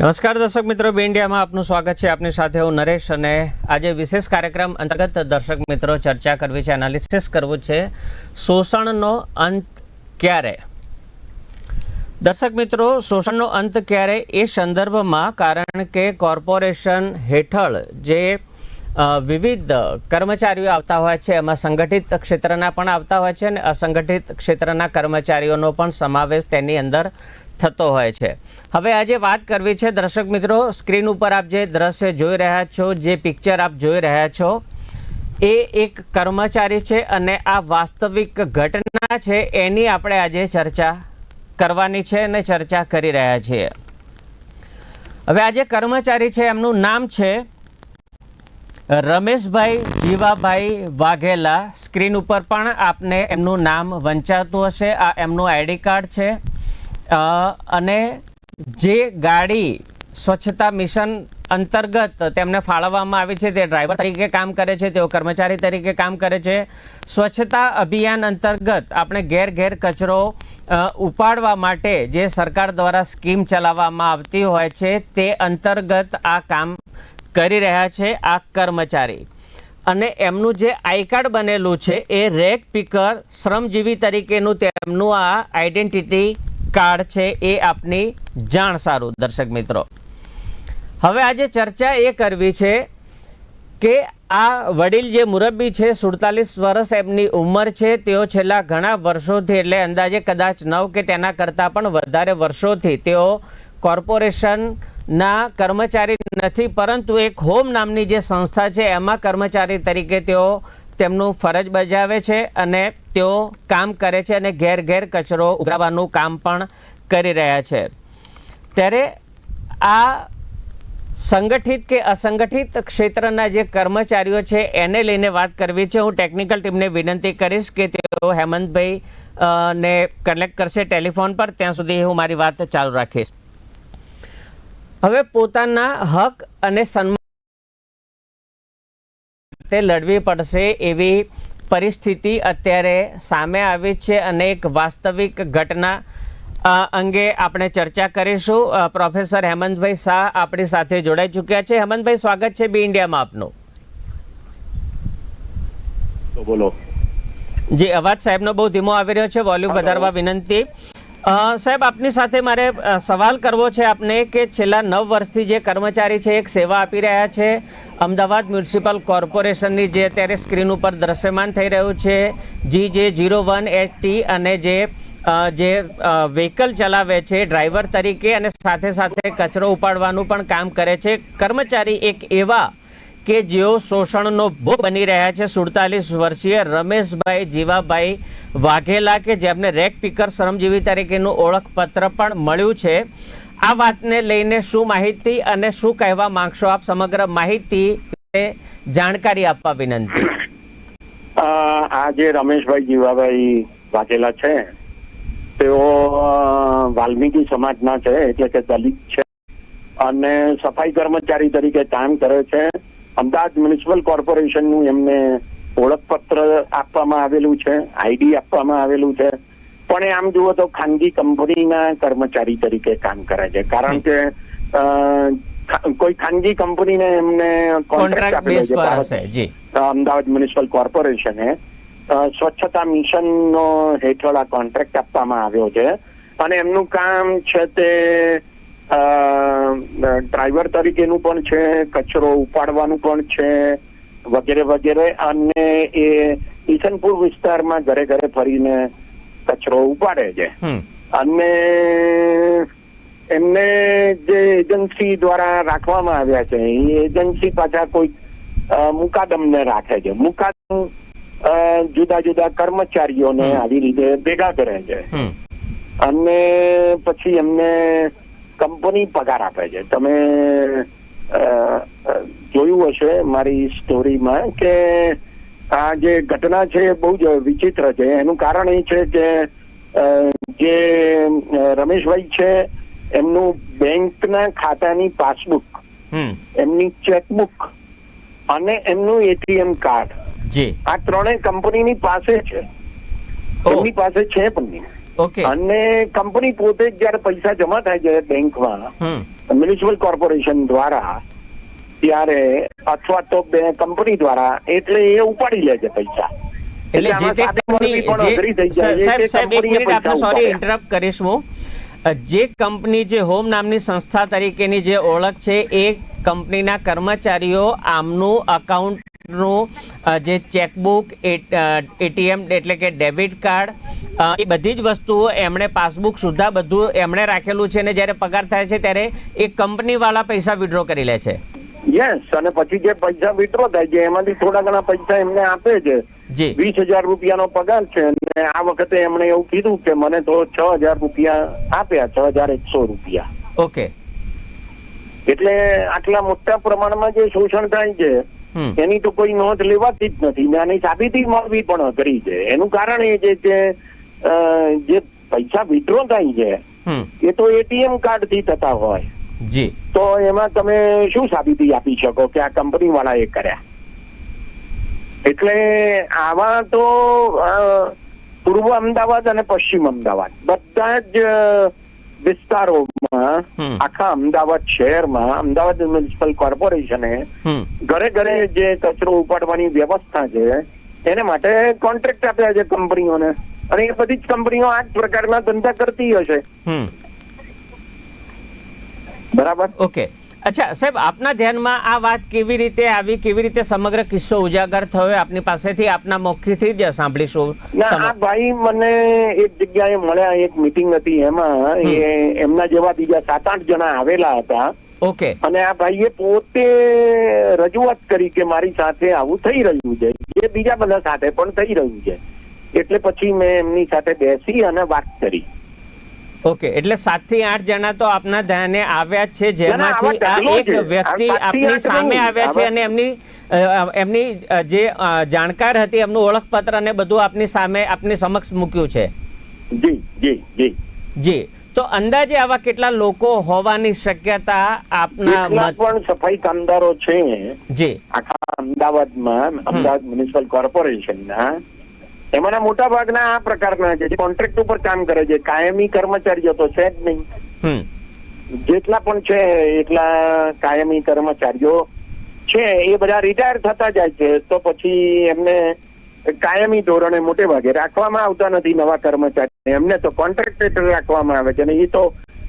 નમસ્કાર દર્શક મિત્રો, બે ઇન્ડિયામાં આપનું સ્વાગત છે. આપની સાથે હું નરેશ અને આજે વિશેષ કાર્યક્રમ અંતર્ગત દર્શક મિત્રો ચર્ચા કરવી છે એનાલિસિસ કરવું છે શોષણનો અંત ક્યારે? દર્શક મિત્રો, શોષણનો અંત ક્યારે એ સંદર્ભમાં કારણ કે કોર્પોરેશન હેઠળ જે વિવિધ કર્મચારીઓ આવતા હોય છે, એમાં સંગઠિત ક્ષેત્રના પણ આવતા હોય છે અને અસંગઠિત ક્ષેત્રના કર્મચારીઓનો પણ સમાવેશ તેની અંદર થતો હોય છે. હવે આજે વાત કરવી છે દર્શક મિત્રો, સ્ક્રીન ઉપર આપ જે દ્રશ્ય જોઈ રહ્યા છો, જે પિક્ચર આપ જોઈ રહ્યા છો, એ એક કર્મચારી છે અને આ વાસ્તવિક ઘટના છે, એની આપણે આજે ચર્ચા કરવાની છે અને ચર્ચા કરી રહ્યા છીએ. હવે આજે કર્મચારી છે, એમનું નામ છે રમેશભાઈ જીવાભાઈ વાઘેલા. સ્ક્રીન ઉપર પણ આપને એમનું નામ વંચાતું હશે, આ એમનું આઈડી કાર્ડ છે. અને જે ગાડી સ્વચ્છતા મિશન અંતર્ગત તેમને ફાળવવામાં આવી છે, તે ડ્રાઈવર તરીકે કામ કરે છે, તેઓ કર્મચારી તરીકે કામ કરે છે. સ્વચ્છતા અભિયાન અંતર્ગત આપણે ઘેર ઘેર કચરો ઉપાડવા માટે જે સરકાર દ્વારા સ્કીમ ચલાવવામાં આવતી હોય છે, તે અંતર્ગત આ કામ કરી રહ્યા છે આ કર્મચારી. અને એમનું જે આઈ કાર્ડ બનેલું છે, એ રેક પીકર શ્રમજીવી તરીકેનું તેમનું આ આઈડેન્ટિટી કાર્ડ છે એ આપની જાણ સારું, દર્શક મિત્રો. હવે આજે ચર્ચા એ કરવી છે કે આ વડીલ જે મુરબ્બી છે, સુડતાલીસ વર્ષ એમની ઉંમર છે, તેઓ છેલ્લા ઘણા વર્ષોથી, એટલે અંદાજે કદાચ નવ કે તેના કરતાં પણ વધારે વર્ષોથી તેઓ કોર્પોરેશનના કર્મચારી નથી, પરંતુ એક હોમ નામની જે સંસ્થા છે, એમાં કર્મચારી તરીકે તેઓ તેમનું ફરજ બજાવે છે અને તેઓ કામ કરે છે અને ઘેર ઘેર કચરો ઉગાડવાનું કામ પણ કરી રહ્યા છે. ત્યારે આ સંગઠિત કે અસંગઠિત ક્ષેત્રના જે કર્મચારીઓ છે, એને લઈને વાત કરવી છે. હું ટેકનિકલ ટીમને વિનંતી કરીશ કે તેઓ હેમંતભાઈ ને કનેક્ટ કરશે ટેલિફોન પર. ત્યાં સુધી હું મારી વાત ચાલુ રાખીશ. હવે પોતાના હક અને સન્માન તે લડવી પડશે એવી પરિસ્થિતિ અત્યારે સામે આવી છે અને એક વાસ્તવિક ઘટના અંગે આપણે ચર્ચા કરીશું. પ્રોફેસર હેમંતભાઈ શાહ આપણી સાથે જોડાઈ ચૂક્યા છે. હેમંતભાઈ સ્વાગત છે બી ઇન્ડિયામાં આપનું. બોલો. જી અવાજ સાહેબનો બહુ ધીમો આવી રહ્યો છે. વોલ્યુમ વધારવા વિનંતી. સાહેબ, આપની સાથે મારે સવાલ કરવો છે આપને કે છેલ્લા નવ વર્ષથી જે કર્મચારી છે, એક સેવા આપી રહ્યા છે, અમદાવાદ મ્યુનિસિપલ કોર્પોરેશનની જે અત્યારે સ્ક્રીન ઉપર દ્રશ્યમાન થઈ રહ્યું છે, જી જે જીરો વન એચ ટી અને જે જે વ્હીકલ ચલાવે છે ડ્રાઈવર તરીકે અને સાથે સાથે કચરો ઉપાડવાનું પણ કામ કરે છે. કર્મચારી એક એવા કે જેઓ શોષણનો ભોગ બની રહ્યા છે. સુડતાલીસ વર્ષીય રમેશભાઈ જીવાભાઈ વાઘેલા કે જેમને રેક પીકર શ્રમજીવી તરીકેનું ઓળખપત્ર પણ મળ્યું છે. આ વાતને લઈને શું માહિતી અને શું કહેવા માંગશો આપ? સમગ્ર માહિતી જાણકારી આપવા વિનંતી. આજે રમેશભાઈ જીવાભાઈ વાઘેલા છે, તેઓ વાલ્મીકી સમાજના છે, એટલે કે દલિત છે. અને સફાઈ કર્મચારી તરીકે કામ કરે છે. અમદાવાદ મ્યુનિસિપલ કોર્પોરેશનનું એમને ઓળખપત્ર આપવામાં આવેલું છે આઈડી આપવામાં આવેલું છે. પણ એ આમ જુઓ તો ખાનગી કંપનીના કર્મચારી તરીકે કામ કરે છે. કારણ કે કોઈ ખાનગી કંપનીને એમને કોન્ટ્રાક્ટ આપેલો છે. અમદાવાદ મ્યુનિસિપલ કોર્પોરેશને સ્વચ્છતા મિશનનો હેઠળ આ કોન્ટ્રાક્ટ આપવામાં આવ્યો છે. અને એમનું કામ છે તે ડ્રાઈવર તરીકેનું પણ છે કચરો ઉપાડવાનું પણ છે વગેરે વગેરે. અને એ ઈસનપુર વિસ્તારમાં ઘરે ઘરે ફરીને કચરો ઉપાડે છે. અને એમને જે એજન્સી દ્વારા રાખવામાં આવ્યા છે એ એજન્સી પાછા કોઈ મુકાદમને રાખે છે. મુકાદમ જુદા જુદા કર્મચારીઓને આવી રીતે ભેગા કરે છે. અને પછી એમને કંપની પગાર આપે છે. તમે જોયું હશે મારી સ્ટોરીમાં કે આ જે ઘટના છે એ બહુ જ વિચિત્ર છે. એનું કારણ એ છે કે જે રમેશભાઈ છે એમનું બેંકના ખાતાની પાસબુક એમની ચેકબુક અને એમનું એટીએમ કાર્ડ આ ત્રણેય કંપનીની પાસે છે. એમની પાસે છે પણ અને કંપની પોતે જ જયારે પૈસા જમા થાય છે બેંકમાં મ્યુનિસિપલ કોર્પોરેશન દ્વારા ત્યારે અથવા તો બે કંપની દ્વારા એટલે એ ઉપાડી લે છે પૈસા. એટલે જે તે કંપની સાહેબ સાહેબ એક મિનિટ આપનો સોરી ઇન્ટરપ્ટ કરીશ હું. જે કંપની જે હોમ નામની સંસ્થા તરીકેની જે ઓળખ છે, એ કંપનીના કર્મચારીઓ આમનું અકાઉન્ટનું જે ચેકબુક એટીએમ એટલે કે ડેબિટ કાર્ડ એ બધી જ વસ્તુઓ એમણે પાસબુક સુધા બધું એમણે રાખેલું છે અને જ્યારે પગાર થાય છે ત્યારે એ કંપનીવાળા પૈસા વિડ્રો કરી લે છે. યસ અને પછી જે પૈસા વિડ્રો થાય છે એમાંથી થોડા ઘણા પૈસા એમને આપે છે. વીસ હજાર રૂપિયાનો પગાર છે અને આ વખતે એમણે એવું કીધું કે મને તો છ હજાર રૂપિયા આપ્યા છ હજાર એકસો રૂપિયા. ઓકે. એટલે આટલા મોટા પ્રમાણમાં જે શોષણ થાય છે એની તો કોઈ નોંધ લેવાતી જ નથી. ને આની સાબિતી મળવી પણ અઘરી છે. એનું કારણ એ છે કે જે પૈસા વિડ્રો થાય છે એ તો એટીએમ કાર્ડથી થતા હોય. જી. તો એમાં તમે શું સાબિતી આપી શકો કે આ કંપની વાળા એ કર્યા? એટલે આવા તો પૂર્વ અમદાવાદ અને પશ્ચિમ અમદાવાદ બધા જ વિસ્તારોમાં આખા અમદાવાદ શહેરમાં અમદાવાદ મ્યુનિસિપલ કોર્પોરેશને ઘરે ઘરે જે કચરો ઉપાડવાની વ્યવસ્થા છે એને માટે કોન્ટ્રાક્ટ આપ્યા છે કંપનીઓને. અને એ બધી જ કંપનીઓ આ જ પ્રકારના ધંધા કરતી હશે. બરાબર? ઓકે. અચ્છા સાહેબ આપના ધ્યાનમાં આ વાત કેવી રીતે આવી કેવી રીતે સમગ્ર કિસ્સો ઉજાગર થયો આપની પાસેથી આપના મુખથી જ સાંભળીશું ના આ ભાઈ મને એક જગ્યાએ મળ્યા એક મીટિંગ હતી એમાં. એ એમના જેવા બીજા સાત આઠ જણા આવેલા હતા. ઓકે. અને આ ભાઈએ પોતે રજૂઆત કરી કે મારી સાથે આવું થઈ રહ્યું છે. જે બીજા બધા સાથે પણ થઈ રહ્યું છે. એટલે પછી મેં એમની સાથે બેસી અને વાત કરી. ઓકે એટલે સાતથી આઠ જણા તો આપના ધ્યાને આવ્યા છે જેમાંથી આ એક વ્યક્તિ આપની સામે આવ્યા છે. અને એમની એમની જે જાણકાર હતી એમનું ઓળખપત્ર અને બધું આપની સામે આપની સમક્ષ મૂક્યું છે. જી જી જી. જી. તો અંદાજે આવા કેટલા લોકો હોવાની શક્યતા આપના મત પણ સફાઈ કામદારો છે જી. આખા અમદાવાદમાં અમદાવાદ મ્યુનિસિપલ કોર્પોરેશનના એમાંના મોટા ભાગના આ પ્રકારના છે જે કોન્ટ્રાક્ટ ઉપર કામ કરે છે. કાયમી કર્મચારીઓ તો છે જ નહીં. જેટલા પણ છે એટલા કાયમી કર્મચારીઓ છે એ બધા રિટાયર થતા જાય છે. તો પછી એમને કાયમી ધોરણે મોટે ભાગે રાખવામાં આવતા નથી નવા કર્મચારી એમને તો કોન્ટ્રાક્ટ રાખવામાં આવે છે અને એ તો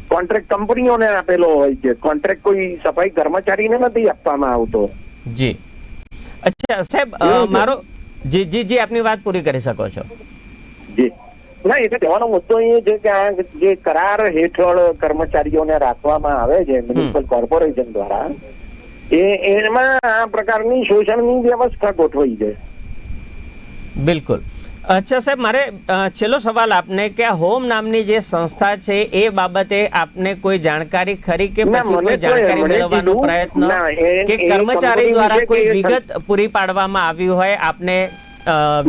કોન્ટ્રાક્ટ કંપનીઓને આપેલો હોય છે. કોન્ટ્રાક્ટ કોઈ સફાઈ કર્મચારીને નથી આપવામાં આવતો. જી. અચ્છા સાહેબ. મારો જી જી જી આપની વાત પૂરી કરી શકો છો. જી. ના એટલે કહેવાનો મુદ્દો એ છે કે આ જે કરાર હેઠળ કર્મચારીઓને રાખવામાં આવે છે મ્યુનિસિપલ કોર્પોરેશન દ્વારા એ એમાં આ પ્રકારની શોષણની વ્યવસ્થા ગોઠવાઈ છે. બિલકુલ. અચ્છા સાહેબ મારે છેલ્લો સવાલ આપને કે આ હોમ નામની જે સંસ્થા છે એ બાબતે આપને કોઈ જાણકારી ખરી કે પછી કોઈ જાણકારી મેળવવાનો પ્રયત્ન કે કર્મચારી દ્વારા કોઈ વિગત પૂરી પાડવામાં આવ્યું હોય આપને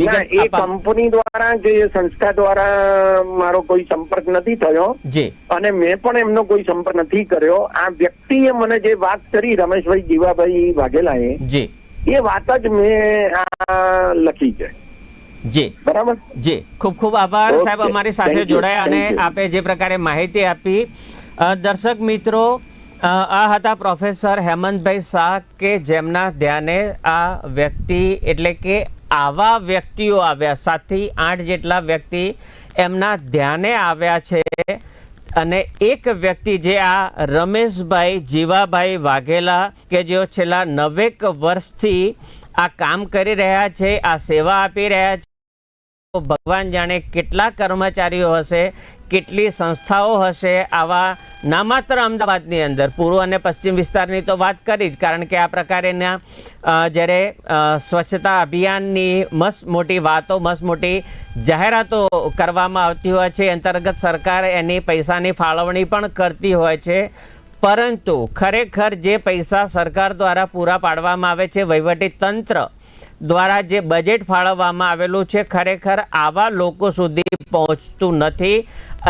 વિગત એ કંપની દ્વારા જે સંસ્થા દ્વારા મારો કોઈ સંપર્ક નથી થયો. જી. અને મેં પણ એમનો કોઈ સંપર્ક નથી કર્યો. આ વ્યક્તિએ મને જે વાત કરી રમેશભાઈ જીવાભાઈ વાઘેલાએ જી. એ વાત જ મેં આ લખી છે. જી. બરાબર. જી. ખૂબ ખૂબ આભાર સાહેબ અમારી સાથે જોડાયા અને આપે જે પ્રકારે માહિતી આપી દર્શક મિત્રો આ હતા પ્રોફેસર હેમંતભાઈ શાહ કે જેમના ધ્યાને આ વ્યક્તિ એટલે કે આવા વ્યક્તિઓ આવ્યા સાતથી આઠ જેટલા વ્યક્તિ એમના ધ્યાને આવ્યા છે અને એક વ્યક્તિ જે આ રમેશભાઈ જીવાભાઈ વાઘેલા કે જેઓ છેલ્લા નવેક વર્ષથી આ કામ કરી રહ્યા છે આ સેવા આપી રહ્યા છે ભગવાન જાણે કેટલા કર્મચારીઓ હશે, કેટલી સંસ્થાઓ હશે આવા ના માત્ર અમદાવાદની અંદર. પૂર્વ અને પશ્ચિમ વિસ્તારની તો વાત કરી જ, કારણ કે આ પ્રકારેના જ્યારે સ્વચ્છતા અભિયાનની મસ્ત મોટી વાતો, મસ્ત મોટી જાહેરાતો કરવામાં આવતી હોય છે, અંતર્ગત સરકાર એની પૈસાની ફાળવણી પણ કરતી હોય છે. પરંતુ ખરેખર જે પૈસા સરકાર દ્વારા પૂરા પાડવામાં આવે છે, વહીવટી તંત્ર દ્વારા જે બજેટ ફાળવવામાં આવેલું છે, ખરેખર આવા લોકો સુધી પહોંચતું નથી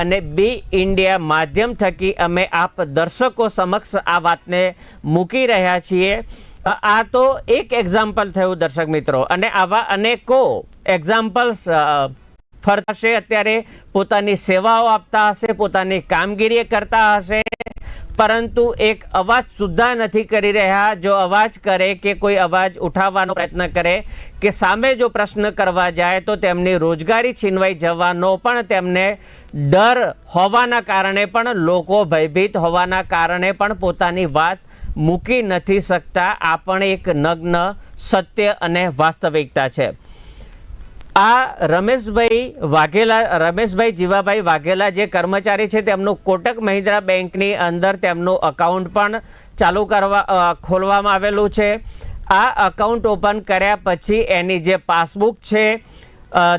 અને બી ઇન્ડિયા માધ્યમ થકી અમે આપ દર્શકો સમક્ષ આ વાતને મૂકી રહ્યા છીએ. આ તો એક એક્ઝામ્પલ થયું દર્શક મિત્રો, અને આવા અનેકો એક્ઝામ્પલ્સ ફરતા અત્યારે પોતાની સેવાઓ આપતા હશે, પોતાની કામગીરી કરતા હશે. પરંતુ એક અવાજ સુદ્ધા નથી કરી રહ્યા. જો અવાજ કરે કે કોઈ અવાજ ઉઠાવવાનો પ્રયત્ન કરે કે સામે જો પ્રશ્ન કરવા જાય, તો તેમની રોજગારી છીનવાઈ જવાનો પણ તેમને ડર હોવાના કારણે પણ, લોકો ભયભીત હોવાના કારણે પણ પોતાની વાત મૂકી નથી શકતા. આ પણ એક નગ્ન, સત્ય અને વાસ્તવિકતા છે. આ રમેશભાઈ વાઘેલા, રમેશભાઈ જીવાભાઈ વાઘેલા જે કર્મચારી છે, તેમનું કોટક મહિન્દ્રા બેંકની અંદર તેમનું અકાઉન્ટ પણ ચાલુ કરવા ખોલવામાં આવેલું છે. આ અકાઉન્ટ ઓપન કર્યા પછી એની જે પાસબુક છે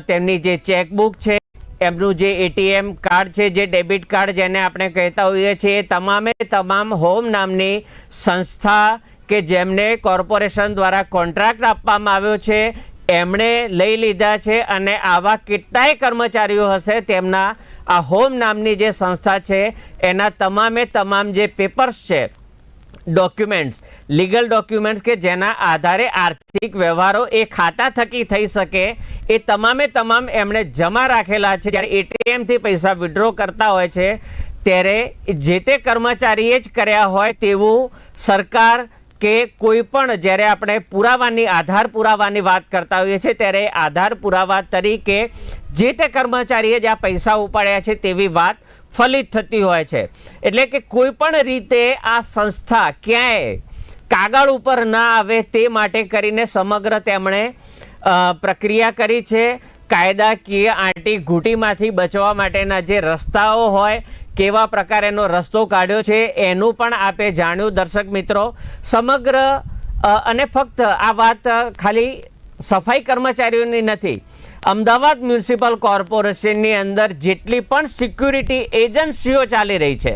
તેમની જે ચેકબુક છે, એમનું જે એટીએમ કાર્ડ છે, જે ડેબિટ કાર્ડ જેને આપણે કહેતા હોઈએ છીએ તમામે તમામ હોમ નામની સંસ્થા કે જેમને કોર્પોરેશન દ્વારા કોન્ટ્રાક્ટ આપવામાં આવ્યો છે એમણે લઈ લીધા છે અને આવા કેટલાય કર્મચારીઓ હશે તેમના આ હોમ નામની જે સંસ્થા છે, એના તમામે તમામ જે પેપર્સ છે ડોક્યુમેન્ટ્સ લીગલ ડોક્યુમેન્ટ્સ કે જેના આધારે આર્થિક વ્યવહારો એ ખાતા થકી થઈ શકે, એ તમામે તમામ એમણે જમા રાખેલા છે. જ્યારે એટીએમથી પૈસા વિડ્રો કરતા હોય છે, ત્યારે જે તે કર્મચારીએ જ કર્યા હોય તેવું સરકાર કે કોઈ પણ જ્યારે આપણે પુરાવાની, આધાર પુરાવાની વાત કરતા હોઈએ છીએ, ત્યારે આધાર પુરાવા તરીકે જે તે કર્મચારીએ જ આ પૈસા ઉપાડ્યા છે તેવી વાત ફલિત થતી હોય છે. એટલે કે કોઈ પણ રીતે આ સંસ્થા ક્યાંય કાગળ ઉપર ના આવે તે માટે કરીને સમગ્ર તેમણે પ્રક્રિયા કરી છે. કાયદાકીય આંટી ઘૂંટીમાંથી બચવા માટેના જે રસ્તાઓ હોય કેવા પ્રકારેનો રસ્તો કાઢ્યો છે એનું પણ આપે જાણ્યું. દર્શક મિત્રો, સમગ્ર અને ફક્ત આ વાત ખાલી સફાઈ કર્મચારીઓની નથી, અમદાવાદ મ્યુનિસિપલ કોર્પોરેશનની અંદર જેટલી પણ સિક્યુરિટી એજન્સીઓ ચાલી રહી છે.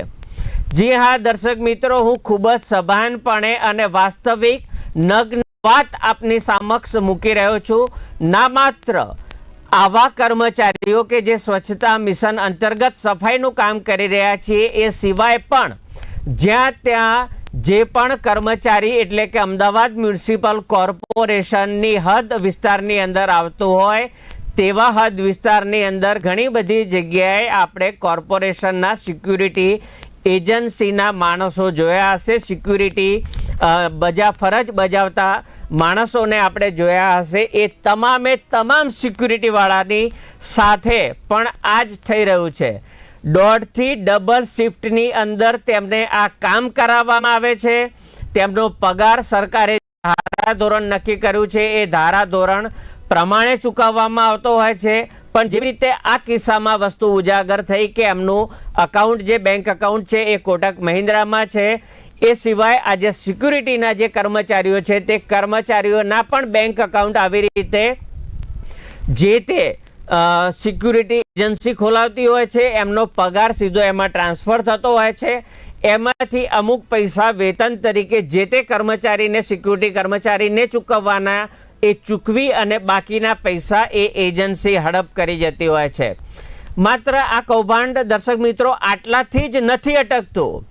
જી હા, દર્શક મિત્રો, હું ખૂબ જ સભાનપણે અને વાસ્તવિક નગ્ન વાત આપની સમક્ષ મૂકી રહ્યો છું. ના માત્ર આવા કર્મચારીઓ કે જે સ્વચ્છતા મિશન અંતર્ગત સફાઈનું કામ કરી રહ્યા છીએ, એ સિવાય પણ જ્યાં ત્યાં જે પણ કર્મચારી એટલે કે અમદાવાદ મ્યુનિસિપલ કોર્પોરેશનની હદ વિસ્તારની અંદર આવતું હોય, તેવા હદ વિસ્તારની અંદર ઘણી બધી જગ્યાએ આપણે કોર્પોરેશનના સિક્યુરિટી એજન્સીના માણસો જોયા હશે. સિક્યુરિટી બજા, ફરજ બજાવતા માણસોને આપણે જોયા હશે. એ તમામે તમામ સિક્યુરિટીવાળાની સાથે પણ આ જ થઈ રહ્યું છે. દોઢથી ડબલ શિફ્ટની અંદર તેમને આ કામ કરાવવામાં આવે છે. તેમનો પગાર સરકારે ધારા ધોરણ નક્કી કર્યું છે. એ ધારા ધોરણ પ્રમાણે ચૂકવવામાં આવતો હોય છે. પણ જેવી રીતે આ કિસ્સામાં વસ્તુ ઉજાગર થઈ કે એમનું અકાઉન્ટ જે બેંક અકાઉન્ટ છે, એ કોટક મહિન્દ્રામાં છે એ સિવાય આજે સિક્યુરિટીના જે કર્મચારીઓ છે તે કર્મચારીઓના પણ બેંક અકાઉન્ટ આવી રીતે જે તે સિક્યુરિટી એજન્સી ખોલાવતી હોય છે, એમનો પગાર સીધો એમાં ટ્રાન્સફર થતો હોય છે, એમાંથી અમુક પૈસા વેતન તરીકે જે તે કર્મચારીને, સિક્યુરિટી કર્મચારીને ચૂકવવાના, એ ચૂકવી અને બાકીના પૈસા એ એજન્સી હડપ કરી જતી હોય છે. માત્ર આ કૌભાંડ દર્શક મિત્રો આટલાથી જ નથી અટકતું.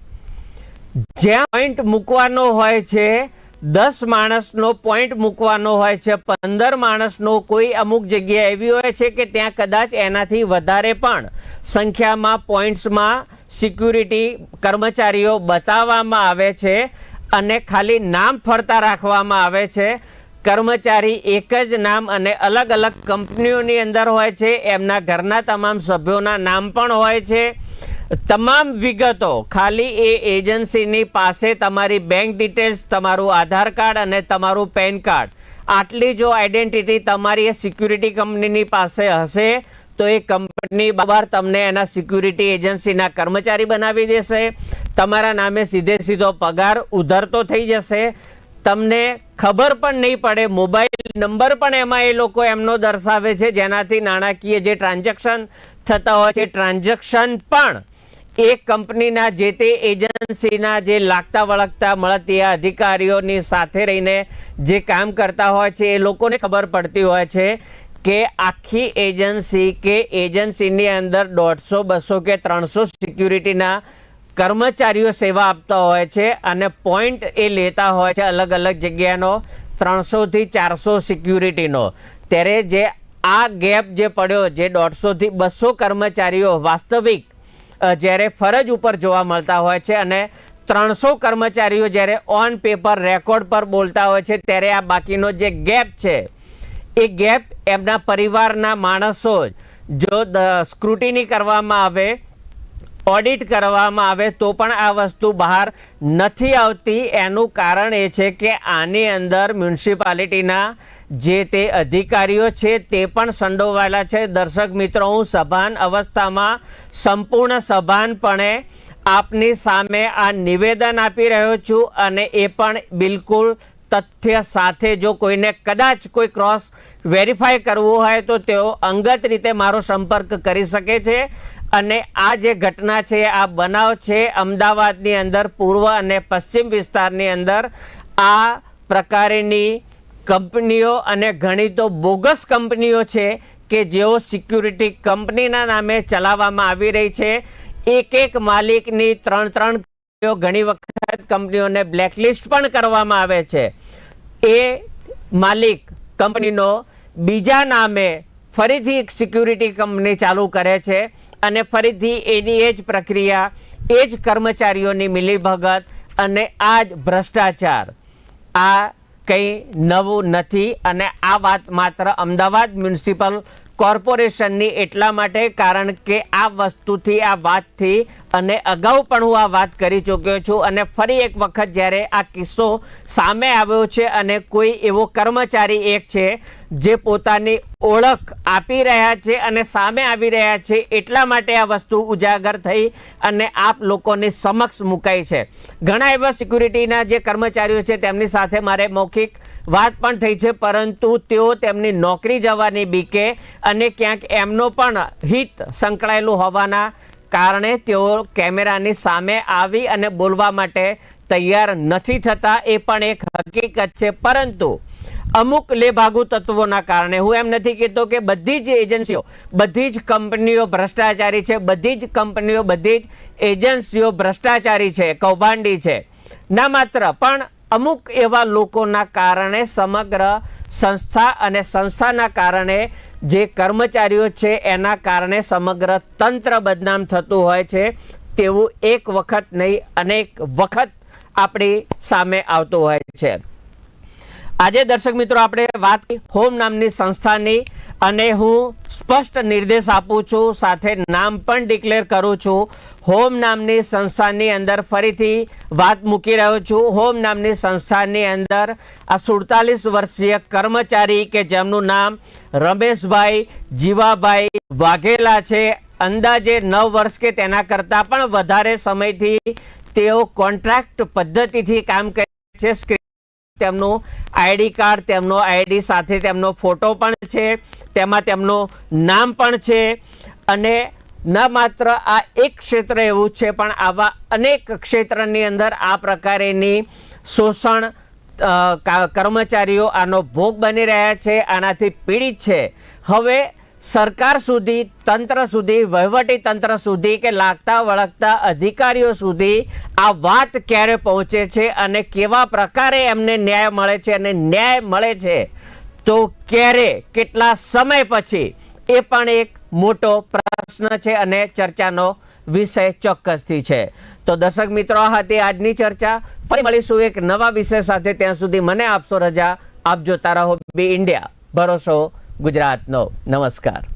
જ્યાં પોઈન્ટ મૂકવાનો હોય છે, દસ માણસનો પોઈન્ટ મૂકવાનો હોય છે, પંદર માણસનો કોઈ અમુક જગ્યા એવી હોય છે કે ત્યાં કદાચ એનાથી વધારે પણ સંખ્યામાં પોઈન્ટ્સમાં સિક્યુરિટી કર્મચારીઓ બતાવવામાં આવે છે અને ખાલી નામ ફરતા રાખવામાં આવે છે. કર્મચારી એક જ નામ અને અલગ અલગ કંપનીઓની અંદર હોય છે. એમના ઘરના તમામ સભ્યોના નામ પણ હોય છે. તમામ વિગતો ખાલી એ એજન્સીની પાસે તમારી બેંક ડિટેલ્સ તમારું આધાર કાર્ડ અને તમારું પેન કાર્ડ. આટલી જો આઈડેન્ટિટી તમારી એ સિક્યુરિટી કંપનીની પાસે હશે, તો એ કંપની બહાર તમને એના સિક્યુરિટી એજન્સીના કર્મચારી બનાવી દેશે. તમારા નામે સીધે સીધો પગાર ઉધરતો થઈ જશે. તમને ખબર પણ નહીં પડે, મોબાઈલ નંબર પણ એમાં એ લોકો એમનો દર્શાવે છે, જેનાથી નાણાકીય જે ટ્રાન્ઝેક્શન થતા હોય છે ટ્રાન્ઝેક્શન પણ એ કંપનીના જે તે એજન્સીના જે લાગતા વળગતા મળતિયા અધિકારીઓની સાથે રહીને જે કામ કરતા હોય છે, એ લોકોને ખબર પડતી હોય છે કે આખી એજન્સી કે એજન્સીની અંદર દોઢસો, બસો કે ત્રણસો સિક્યુરિટીના કર્મચારીઓ સેવા આપતા હોય છે અને પોઈન્ટ એ લેતા હોય છે અલગ અલગ જગ્યાનો ત્રણસોથી ચારસો સિક્યુરિટીનો. ત્યારે જે આ ગેપ જે પડ્યો, જે દોઢસોથી બસો કર્મચારીઓ વાસ્તવિક જ્યારે ફરજ ઉપર જોવા મળતા હોય છે અને ત્રણસો કર્મચારીઓ જ્યારે ઓન પેપર રેકોર્ડ પર બોલતા હોય છે, ત્યારે આ બાકીનો જે ગેપ છે, એ ગેપ એમના પરિવારના માણસો જ સ્ક્રુટિની કરવામાં આવે ઓડિટ કરવામાં આવે તો પણ આ વસ્તુ બહાર નથી આવતી. એનું કારણ એ છે કે આની અંદર મ્યુનિસિપાલિટીના જે તે અધિકારીઓ છે તે પણ સંડોવાયેલા છે. દર્શક મિત્રો, હું સભાન અવસ્થામાં સંપૂર્ણ સભાનપણે આપની સામે આ નિવેદન આપી રહ્યો છું અને એ પણ બિલકુલ તથ્ય સાથે જો કોઈને કદાચ કોઈ ક્રોસ વેરીફાઈ કરવું હોય તો તેઓ અંગત રીતે મારો સંપર્ક કરી શકે છે. અને આ જે ઘટના છે, આ બનાવ છે, અમદાવાદની અંદર પૂર્વ અને પશ્ચિમ વિસ્તારની અંદર આ પ્રકારની કંપનીઓ અને ઘણી તો બોગસ કંપનીઓ છે કે જેઓ સિક્યુરિટી કંપનીના નામે ચલાવવામાં આવી રહી છે. એક એક માલિકની ત્રણ ત્રણ કંપનીઓ ઘણી વખત કંપનીઓને બ્લેકલિસ્ટ પણ કરવામાં આવે છે. એ માલિક કંપનીનો બીજા નામે ફરીથી એક સિક્યુરિટી કંપની ચાલુ કરે છે અને ફરીથી એની એ જ પ્રક્રિયા, એ જ કર્મચારીઓની મિલીભગત અને આ જ ભ્રષ્ટાચાર. આ કંઈ નવું નથી અને આ વાત માત્ર અમદાવાદ મ્યુનિસિપલ કોર્પોરેશનની એટલા માટે, કારણ કે આ વસ્તુથી, આ વાતથી અને અગાઉ પણ હું આ વાત કરી ચૂક્યો છું અને ફરી એક વખત જ્યારે આ કિસ્સો સામે આવ્યો છે અને કોઈ એવો કર્મચારી એક છે જે પોતાની ઓળખ આપી રહ્યા છે અને સામે આવી રહ્યા છે, એટલા માટે આ વસ્તુ ઉજાગર થઈ અને આપ લોકોની સમક્ષ મુકાઈ છે. ઘણા એવા સિક્યુરિટીના જે કર્મચારીઓ છે તેમની સાથે મારે મૌખિક વાત પણ થઈ છે, પરંતુ તેઓ તેમની નોકરી જવાની બીકે અને ક્યાંક એમનો પણ હિત સંકળાયેલું હોવાના કારણે તેઓ કેમેરાની સામે આવી અને બોલવા માટે તૈયાર નથી થતા, એ પણ એક હકીકત છે. પરંતુ અમુક લેભાગુ તત્વોના કારણે હું એમ નથી કહેતો કે બધી જ એજન્સીઓ, બધી જ કંપનીઓ ભ્રષ્ટાચારી છે, બધી જ કંપનીઓ, બધી જ એજન્સીઓ ભ્રષ્ટાચારી છે, કૌભાંડી છે. ના માત્ર, પણ અમુક એવા લોકોના કારણે સમગ્ર સંસ્થા અને સંસ્થાના કારણે જે કર્મચારીઓ છે, એના કારણે સમગ્ર તંત્ર બદનામ થતું હોય છે. તેવું એક વખત નહીં, અનેક વખત આપણી સામે આવતું હોય છે. આજે દર્શક મિત્રો આપણે વાત હોમ નામની સંસ્થાની અને હું સ્પષ્ટ નિર્દેશ આપું છું, સાથે નામ પણ ડિક્લેર કરું છું. હોમ નામની સંસ્થાની અંદર ફરીથી વાત મૂકી રહ્યો છું. હોમ નામની સંસ્થાની અંદર આ સુડતાલીસ વર્ષીય કર્મચારી કે જેમનું નામ રમેશભાઈ જીવાભાઈ વાઘેલા છે. અંદાજે નવ વર્ષ કે તેના કરતાં પણ વધારે સમયથી તેઓ કોન્ટ્રાક્ટ પદ્ધતિથી કામ કરે છે. તેમનું આઈડી કાર્ડ, તેમનો આઈડી સાથે તેમનો ફોટો પણ છે, તેમાં તેમનું નામ પણ છે અને ન માત્ર આ એક ક્ષેત્ર એવું છે, પણ આવા અનેક ક્ષેત્રની અંદર આ પ્રકારેની શોષણ કર્મચારીઓ આનો ભોગ બની રહ્યા છે, આનાથી પીડિત છે. હવે સરકાર સુધી, તંત્ર સુધી, વહીવટી તંત્ર સુધી કે લાગતા વળગતા અધિકારીઓ સુધી આ વાત ક્યારે પહોંચે છે અને કેવા પ્રકારે એમને ન્યાય મળે છે અને ન્યાય મળે છે? તો ક્યારે, કેટલા સમય પછી? એ પણ એક મોટો પ્રશ્ન છે અને ચર્ચાનો વિષય ચોક્કસથી છે. તો દર્શક મિત્રો, આ હતી આજની ચર્ચા. ફરી મળીશું એક નવા વિષય સાથે. ત્યાં સુધી મને આપશો રજા. આપ જોતા રહો. બી ઇન્ડિયા ભરોસો ગુજરાતનો નમસ્કાર.